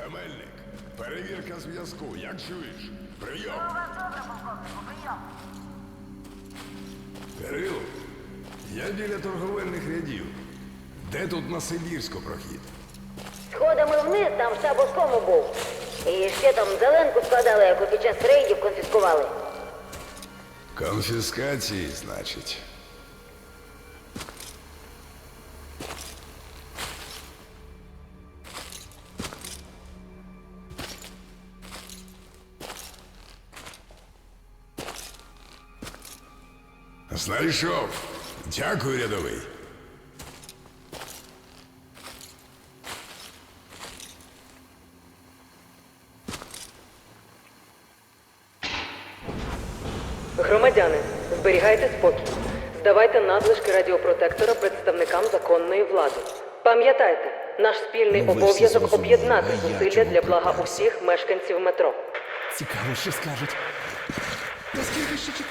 Це Мельник. Перевірка зв'язку. Як чуєш? Прийом. Кирило, я біля торговельних рядів. Де тут на Сибірську прохід? Сходами вниз, там штаб оскому був. І ще там зеленку складали, яку під час рейдів конфіскували. Конфіскації, значить. Знайшов. Дякую, рядовий. Громадяни, зберігайте спокій. Здавайте надлишки радіопротектора представникам законної влади. Пам'ятайте, наш спільний Ну, обов'язок об'єднати зусилля для блага усіх мешканців метро. Цікаво, що скажуть. Наскільки ще чекати?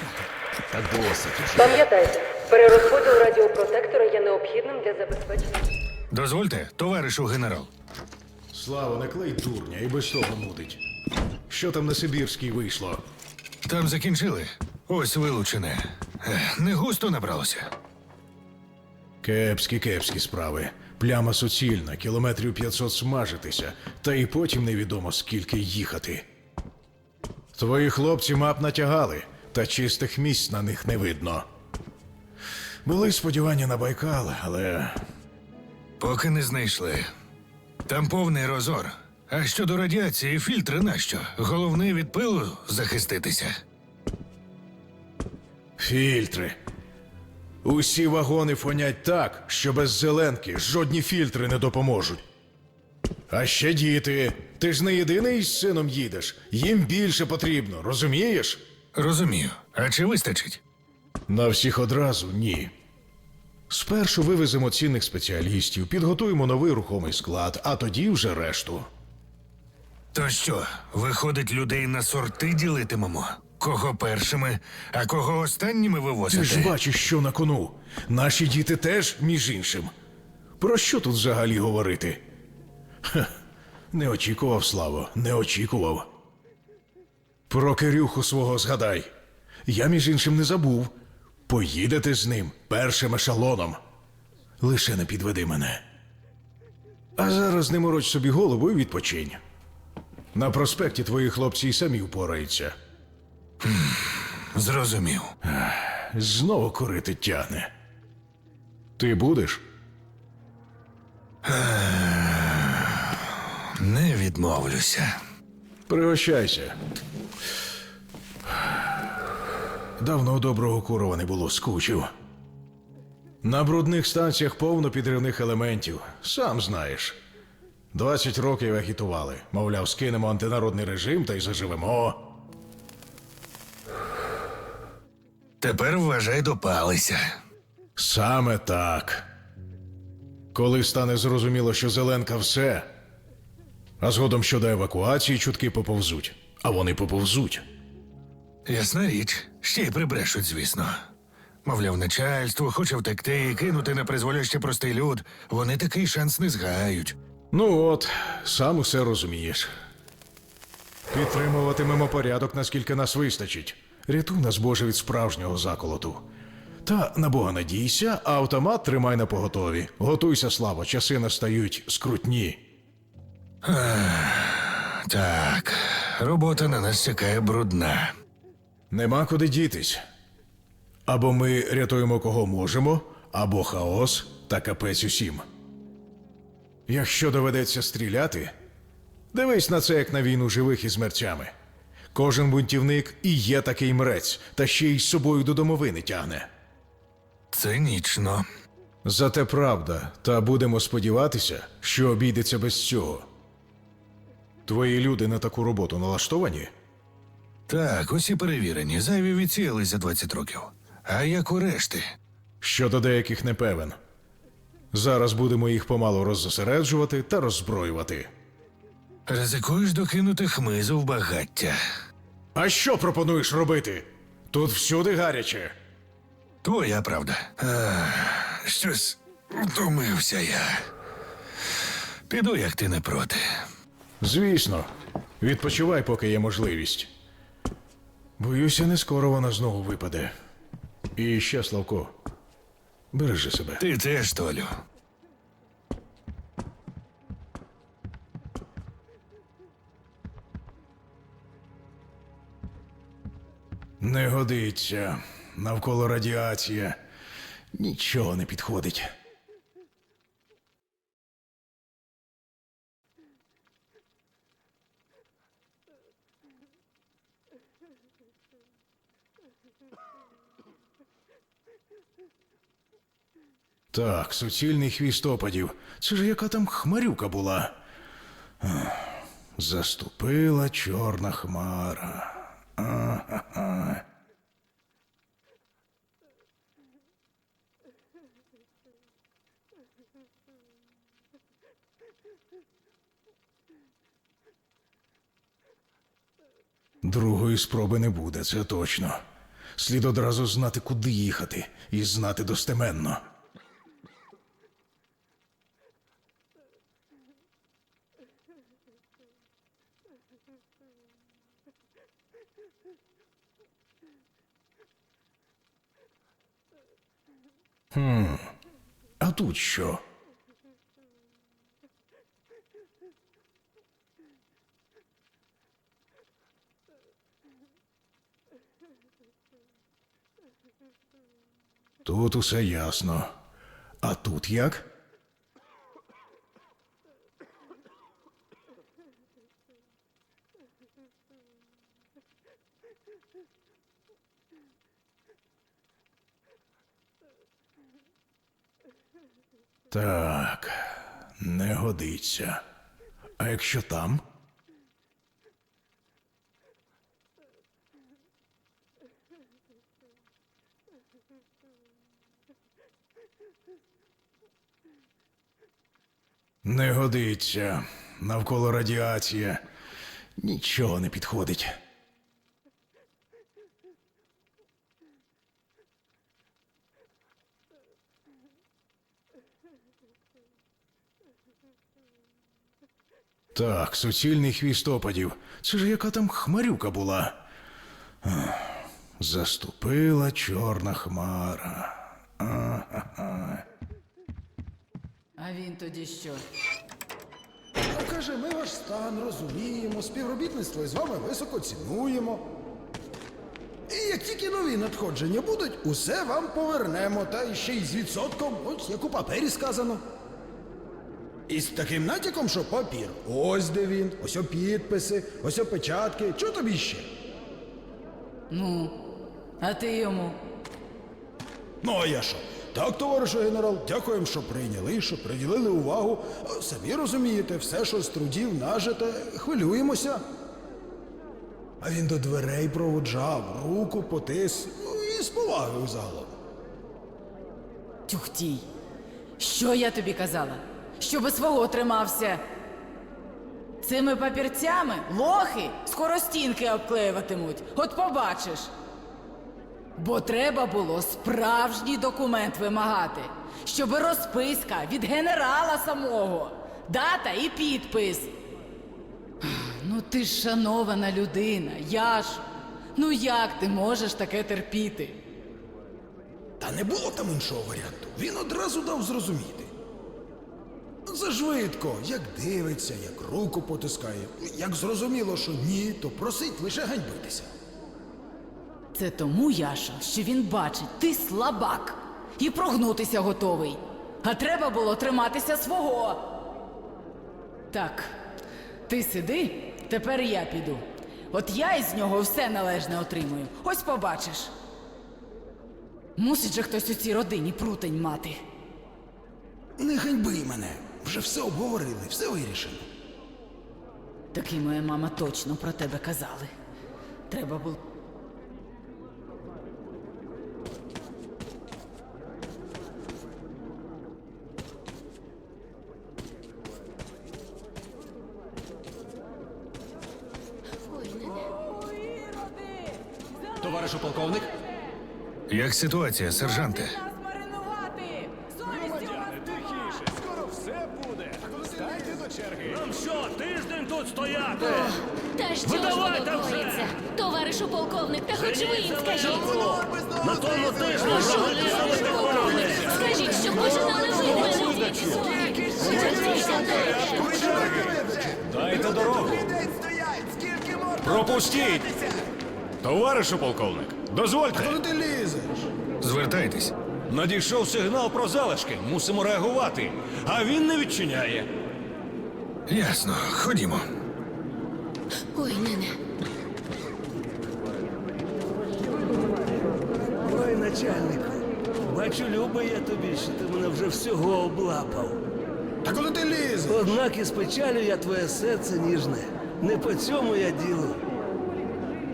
Досить. Пам'ятайте, перерозподіл радіопротектора є необхідним для забезпечення. Дозвольте, товаришу генерал. Слава, не клей дурня і без того мудить. Що там на Сибірській вийшло? Там закінчили. Ось вилучене. Ех, Не густо набралося. Кепські, кепські справи. Пляма суцільна, кілометрів 500 смажитися, та і потім невідомо скільки їхати. Твої хлопці мап натягали, та чистих місць на них не видно. Були сподівання на Байкал, але Поки не знайшли. Там повний розор. А щодо радіації, фільтри нащо? Головне від пилу захиститися. фільтри. Усі вагони фонять так, що без зеленки жодні фільтри не допоможуть. А ще діти. Ти ж не єдиний з сином їдеш. Їм більше потрібно, розумієш? Розумію. А чи вистачить? На всіх одразу ні. Спершу вивеземо цінних спеціалістів, підготуємо новий рухомий склад, а тоді вже решту. То що, виходить, людей на сорти ділитимемо? Кого першими, а кого останніми вивозити? Ти ж бачиш, що на кону. Наші діти теж, між іншим. Про що тут взагалі говорити? Хе, не очікував, Славо, не очікував. Про Кирюху свого згадай. Я, між іншим, не забув. Поїдете з ним першим ешелоном. Лише не підведи мене. А зараз не мороч собі голову і відпочинь. На проспекті твої хлопці й самі впораються. Зрозумів. Знову курити тягне. Ти будеш? Не відмовлюся. Пригощайся. Давно доброго курова не було, скучив. На брудних станціях повно підривних елементів. Сам знаєш. 20 років агітували. Мовляв, скинемо антинародний режим та й заживемо. Тепер вважай допалися. Саме так. Коли стане зрозуміло, що Зеленка все, а згодом щодо евакуації чутки поповзуть. А вони поповзуть. Ясна річ, ще й прибрешуть, звісно. Мовляв, начальство хоче втекти і кинути на призволяще простий люд. Вони такий шанс не згають. Ну от, сам усе розумієш. Підтримуватимемо порядок, наскільки нас вистачить. Рятуй нас, Боже, від справжнього заколоту. Та на Бога надійся, а автомат тримай на поготові. Готуйся, слава, часи настають скрутні. Так, робота на нас чекає брудна. Нема куди дітись. Або ми рятуємо кого можемо, або хаос та капець усім. Якщо доведеться стріляти, дивись на це як на війну живих із мерцями. Кожен бунтівник і є такий мрець, та ще й з собою до домовини тягне. Цинічно. Зате правда, та будемо сподіватися, що обійдеться без цього. Твої люди на таку роботу налаштовані? Так, усі перевірені, зайві відсіялись за 20 років. А як у решти? Щодо деяких не певен. Зараз будемо їх помалу роззосереджувати та роззброювати. Ризикуєш докинути хмизу в багаття. А що пропонуєш робити? Тут всюди гаряче. Твоя правда. Ах, щось втомився я. Піду, як ти не проти. Звісно, відпочивай, поки є можливість. Боюся, не скоро вона знову випаде. І ще, Славко, бережи себе. Ти теж, Толю. Не годиться. Навколо радіація. Нічого не підходить. Так, суцільний хвіст опадів. Це ж яка там хмарюка була. Заступила чорна хмара. А-ха-ха. Другої спроби не буде, це точно. Слід одразу знати, куди їхати, і знати достеменно. Хм. А тут що? Тут усе ясно. А тут як? Так, не годиться. А якщо там? Не годиться. Навколо радіація. Нічого не підходить. Так, суцільний хвіст опадів. Це ж яка там хмарюка була. Заступила чорна хмара. А-ха-ха. А він тоді що? А каже, ми ваш стан розуміємо, співробітництво з вами високо цінуємо. І як тільки нові надходження будуть, усе вам повернемо, та ще й з відсотком, ось як у папері сказано. І з таким натяком, що папір. Ось де він, ось о підписи, ось о печатки. Чого тобі ще? Ну, а ти йому. Ну, а я що? Так, товаришу генерал, дякуємо, що прийняли, що приділили увагу. А Самі розумієте, все, що з трудів нажите, хвилюємося. А він до дверей проводжав, руку потис, ну і з повагою загалом. Тюхтій. Що я тобі казала? Щоби свого тримався. Цими папірцями лохи скоро стінки обклеюватимуть. От побачиш. Бо треба було справжній документ вимагати, щоби розписка від генерала самого, дата і підпис. Ну ти ж шанована людина, Яшо. Ну як ти можеш таке терпіти? Та не було там іншого варіанту. Він одразу дав зрозуміти. Зажвидко, як дивиться, як руку потискає. Як зрозуміло, що ні, то просить лише ганьбитися. Це тому, Яшо, що він бачить, ти слабак і прогнутися готовий. А треба було триматися свого. Так, ти сиди, тепер я піду. От я із нього все належне отримую. Ось побачиш. Мусить же хтось у цій родині прутень мати. Не ганьби мене. Вже все обговорили, все вирішено. Так і моя мама точно про тебе казали. Треба було. Товаришу полковник, Як ситуація, сержанте? Нас маринувати! Совість у вас Тихіше, скоро все буде. Станьте до Нам що, тиждень тут стояти? Та що ж Видавайте воно вже! коїться? Товаришу полковник, та хоч ви їм скажіть. На тому тижні взагалі товаришу полковник, скажіть, що починали ви мене. Дайте дорогу. Пропустіть! Товаришу полковник, дозвольте. Коли ти лізеш? Звертайтесь. Надійшов сигнал про залишки. Мусимо реагувати. А він не відчиняє. Ясно, ходімо. Ой, нене. Ой, начальнику, бачу, любий я тобі, що ти мене вже всього облапав. Та коли ти лізеш? Однак із печалю я твоє серце ніжне. Не по цьому я ділу.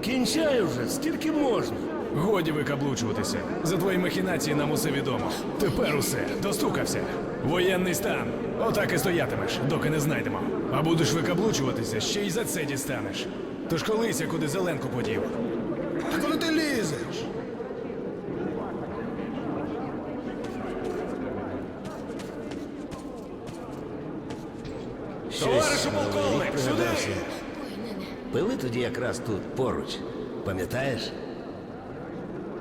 Кінчаю вже, скільки можна. Годі викаблучуватися. За твої махінації нам усе відомо. Тепер усе, достукався. Воєнний стан. Отак і стоятимеш, доки не знайдемо. А будеш викаблучуватися, ще й за це дістанеш. Тож колися, куди зеленку подів. Та коли ти лізеш? Товаришу полковник, сюди! Пили тоді якраз тут, поруч. Пам'ятаєш?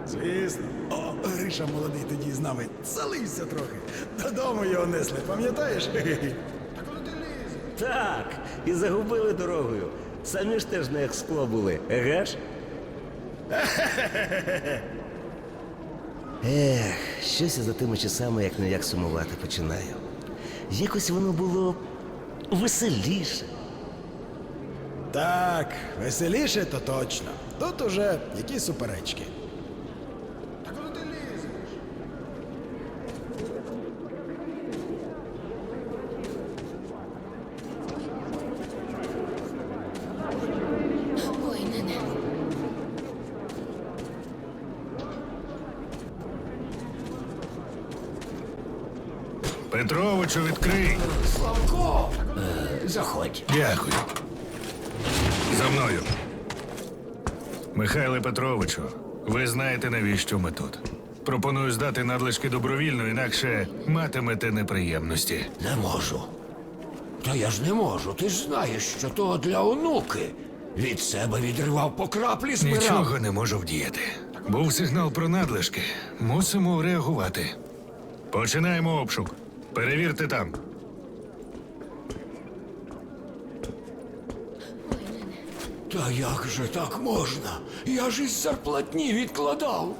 Звісно. О, Гриша молодий тоді з нами залився трохи. Додому його несли, пам'ятаєш? Та коли ти лізеш? Так, і загубили дорогою. Самі ж теж не як скло були, еге ж? Ех, щось я за тими часами як не як сумувати починаю. Якось воно було веселіше. Так, веселіше то точно. Тут уже які суперечки. Петровичу, відкрий. Славко, Заходь. Дякую. За мною. Михайле Петровичу, ви знаєте, навіщо ми тут. Пропоную здати надлишки добровільно, інакше матимете неприємності. Не можу. Та я ж не можу. Ти ж знаєш, що то для онуки. Від себе відривав по краплі збирав. Нічого не можу вдіяти. Був сигнал про надлишки. Мусимо реагувати. Починаємо обшук. Перевірте там. Та як же так можна? Я ж із зарплатні відкладав.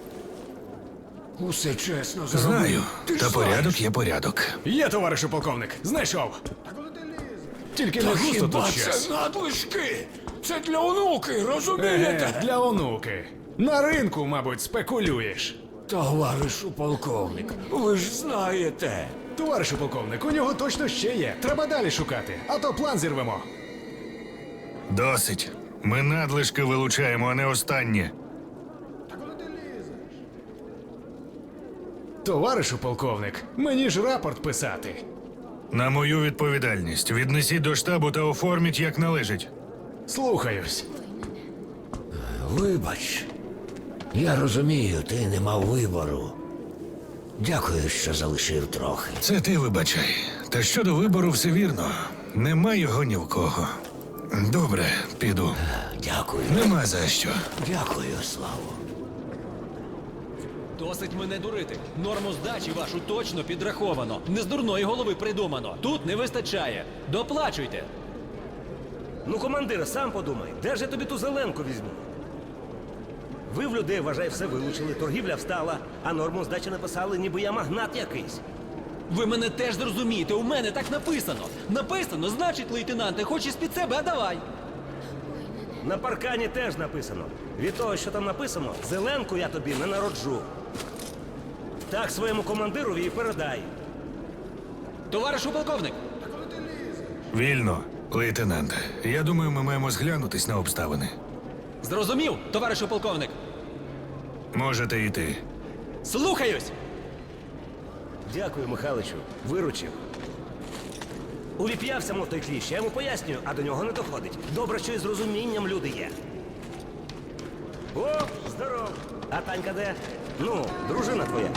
Усе чесно зробив. Знаю, Ти ж та знаєш. порядок є порядок. Є, товаришу полковник, знайшов. Тільки не Та густо хіба тут щось. це надлишки? Це для онуки, розумієте? Еге, для онуки. На ринку, мабуть, спекулюєш. Товаришу полковник, ви ж знаєте. Товаришу полковник, у нього точно ще є. Треба далі шукати, а то план зірвемо. Досить. Ми надлишки вилучаємо, а не останнє. Товаришу полковник, мені ж рапорт писати. На мою відповідальність. Віднесіть до штабу та оформіть як належить. Слухаюсь. Вибач. Я розумію, ти не мав вибору. Дякую, що залишив трохи. Це ти вибачай. Та щодо вибору все вірно. Нема його ні в кого. Добре, піду. Дякую. Нема за що. Дякую, Славо. Досить мене дурити. Норму здачі вашу точно підраховано. Не з дурної голови придумано. Тут не вистачає. Доплачуйте. Ну, командир, сам подумай, де ж я тобі ту зеленку візьму? Ви в людей, вважай, все вилучили, торгівля встала, а норму здачі написали, ніби я магнат якийсь. Ви мене теж зрозумієте, у мене так написано. Написано, значить, лейтенанте, хочеш під себе, а давай. На паркані теж написано. Від того, що там написано, зеленку я тобі не народжу. Так своєму командирові і передай. Товаришу полковник, Вільно, лейтенанте. Я думаю, ми маємо зглянутись на обставини. зрозумів, товаришу полковник. Можете йти. Слухаюсь! Дякую, Михайличу, виручив. Увіп'явся, мов той кліщ, я йому пояснюю, а до нього не доходить. Добре, що і з розумінням люди є. О, здоров! А Танька де? Ну, дружина твоя.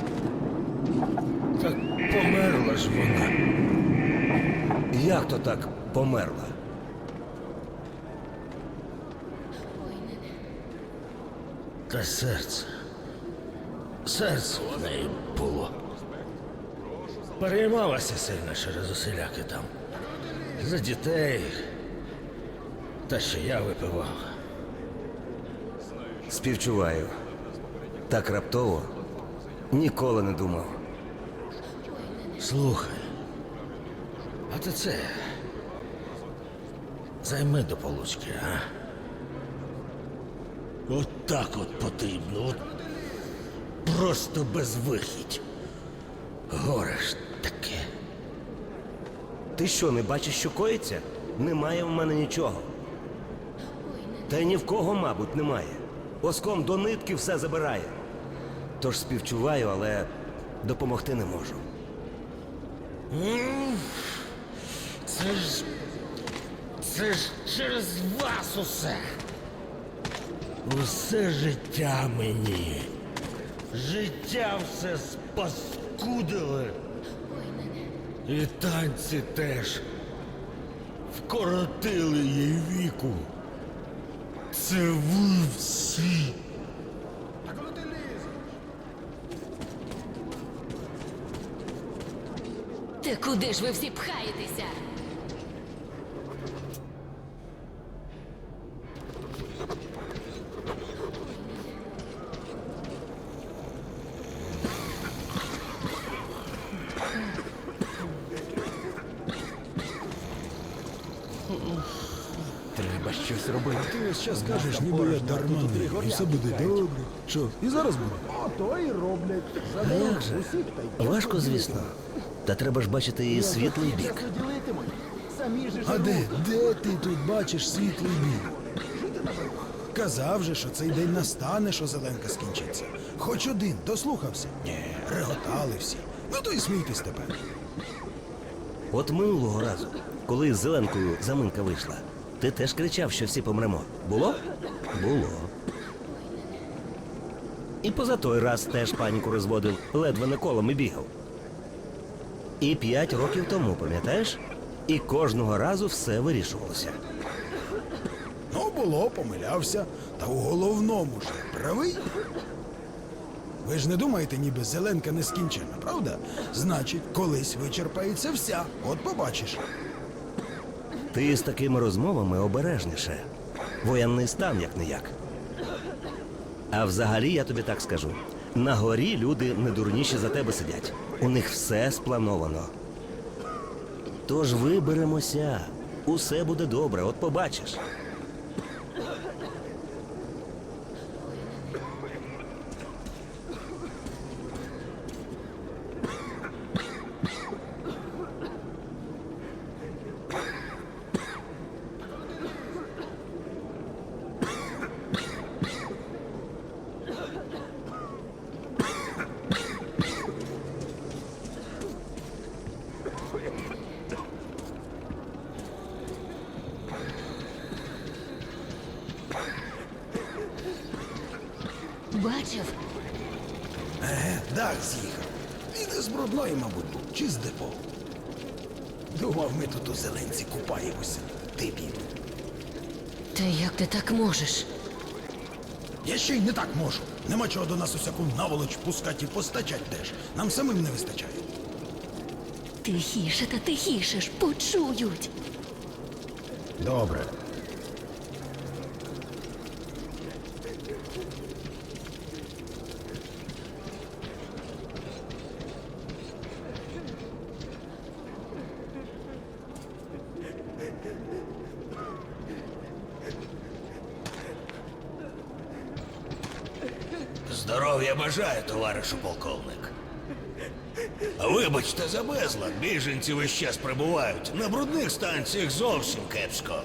Так померла ж вона. Як то так померла. Та серце. Серце в неї було. Переймалася сильно через усіляки там. За дітей. Та що я випивав. Співчуваю. Так раптово ніколи не думав. Слухай. А ти це. Займи до получки, а? От так от потрібно. От просто безвихідь. Горе ж таке. Ти що, не бачиш, що коїться? Немає в мене нічого. Та й ні в кого, мабуть, немає. Оском до нитки все забирає. Тож співчуваю, але допомогти не можу. Це ж. Це ж через вас усе. Усе життя мені. Життя все спаскудили. І танці теж. Вкоротили їй віку. Це ви всі. Та куди ж ви всі пхаєтеся? Треба щось Ти кажеш, ніби я дарманий, і все буде добре. Що, і зараз буде? Ото і роблять. Як же? Важко, звісно. Та треба ж бачити і світлий бік. А де, де ти тут бачиш світлий бік? Казав же, що цей день настане, що зеленка скінчиться. Хоч один, дослухався. Ні, реготали всі. Ну то й смійтесь тепер. От минулого разу, коли з зеленкою заминка вийшла, ти теж кричав, що всі помремо. Було? Було. І поза той раз теж паніку розводив, ледве не колом і бігав. І п'ять років тому, пам'ятаєш? І кожного разу все вирішувалося. Ну, було, помилявся. Та у головному ж правий. Ви ж не думаєте, ніби зеленка не скінчена, правда? Значить, колись вичерпається вся. От побачиш. Ти з такими розмовами обережніше. Воєнний стан як не як. А взагалі я тобі так скажу: на горі люди не дурніші за тебе сидять. У них все сплановано. Тож виберемося. Усе буде добре, от побачиш. Бачив? Еге, дах з'їхав. Він із брудної, мабуть, був, чи з депо. Думав, ми тут у зеленці купаємося. Дебіл. Та як ти так можеш? Я ще й не так можу. Нема чого до нас усяку наволоч пускати і постачать теж. Нам самим не вистачає. Тихіше та тихіше ж почують. Добре. Здоров'я бажаю, товаришу полковник. Вибачте за безлад, біженці весь час прибувають. На брудних станціях зовсім кепсько.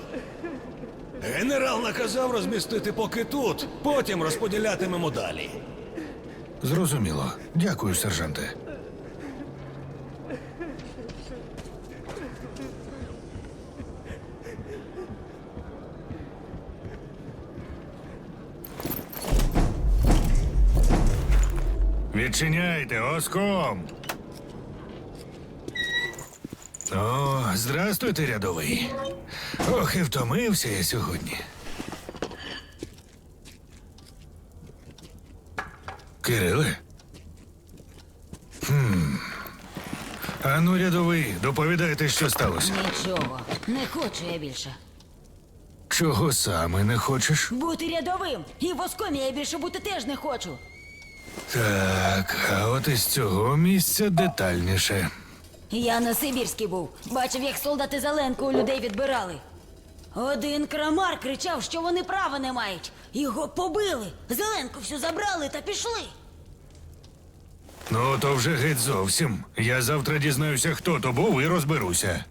Генерал наказав розмістити поки тут, потім розподілятимемо далі. Зрозуміло. Дякую, сержанте. Відчиняйте, оском. О, здрастуйте, рядовий. Ох, і втомився я сьогодні. Кириле? Хм. Ану, рядовий, доповідайте, що сталося. Нічого, не хочу я більше. Чого саме не хочеш? Бути рядовим. І в воскомі я більше бути теж не хочу. Так, а от із цього місця детальніше. Я на Сибірській був. Бачив, як солдати Зеленку у людей відбирали. Один крамар кричав, що вони права не мають. Його побили. Зеленку всю забрали та пішли. Ну, то вже геть зовсім. Я завтра дізнаюся, хто то був, і розберуся.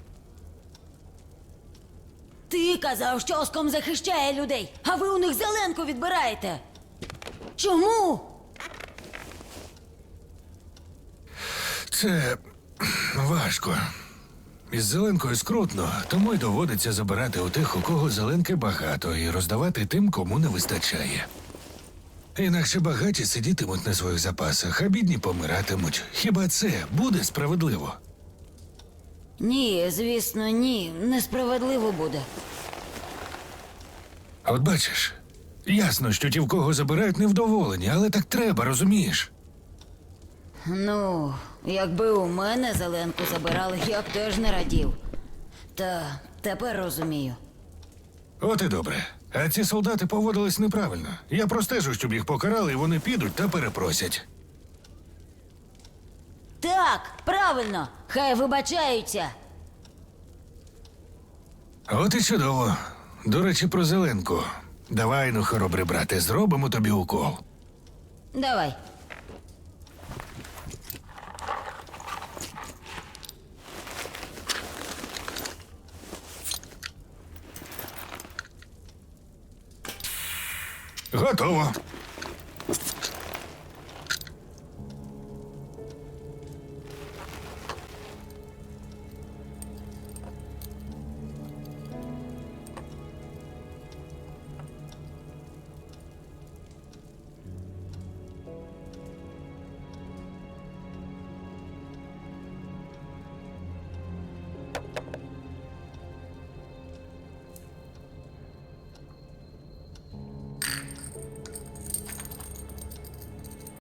Ти казав, що Оском захищає людей, а ви у них Зеленку відбираєте. Чому? Це важко. Із зеленкою скрутно, тому й доводиться забирати у тих, у кого зеленки багато, і роздавати тим, кому не вистачає. Інакше багаті сидітимуть на своїх запасах, а бідні помиратимуть. Хіба це буде справедливо? Ні, звісно, ні. Несправедливо буде. От бачиш, ясно, що ті, в кого забирають, невдоволені, але так треба, розумієш? Ну, якби у мене Зеленку забирали, я б теж не радів. Та тепер розумію. От і добре. А ці солдати поводились неправильно. Я простежу, щоб їх покарали, і вони підуть та перепросять. Так, правильно, хай вибачаються. От і чудово. До речі, про зеленку. Давай, ну, хоробрий брате, зробимо тобі укол. Давай. Готово.